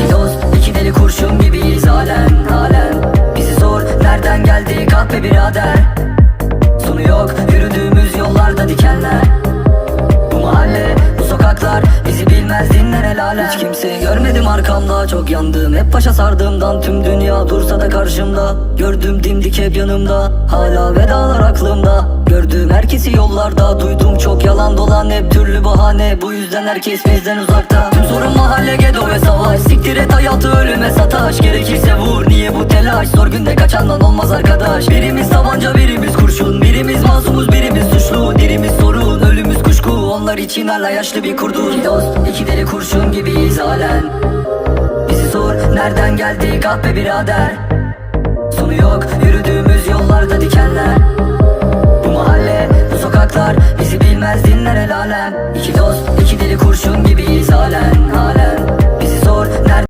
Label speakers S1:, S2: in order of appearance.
S1: iki dost iki deli kurşun gibiyiz halen halen. Bizi sor nereden geldik ah be birader? Sonu yok yürüdüğümüz yollarda dikenler. Bu mahalle bu sokaklar bizi bilmez dinler el alem Hiç kimseyi görmedim arkamda çok yandım. Hep başa sardığımdan tüm dünya dursa da karşımda. Gördüm dimdik hep yanımda Hala vedalar aklımda. Gördüğüm her herkesi yollarda Duydum çok yalan dolan hep türlü bahane. Bu yüzden herkes bizden uzakta. Tüm sorun mahalle gedo ve savaş. Siktir et hayatı ölüme sataş. Gerekirse vur niye bu telaş? Zor günde kaçandan olmaz arkadaş. Birimiz tabanca birimiz kurşun. Birimiz masumuz birimiz suçlu. Dirimiz sorun ölümüz kuşku. Onlar için hala yaşlı bir kurdun İki dost iki deli kurşun gibiyiz halen. Bizi sor nereden geldik ah be birader? Sonu yok yürüdüğümüz yollarda dikenler alem İki dost iki deli kurşun gibiyiz halen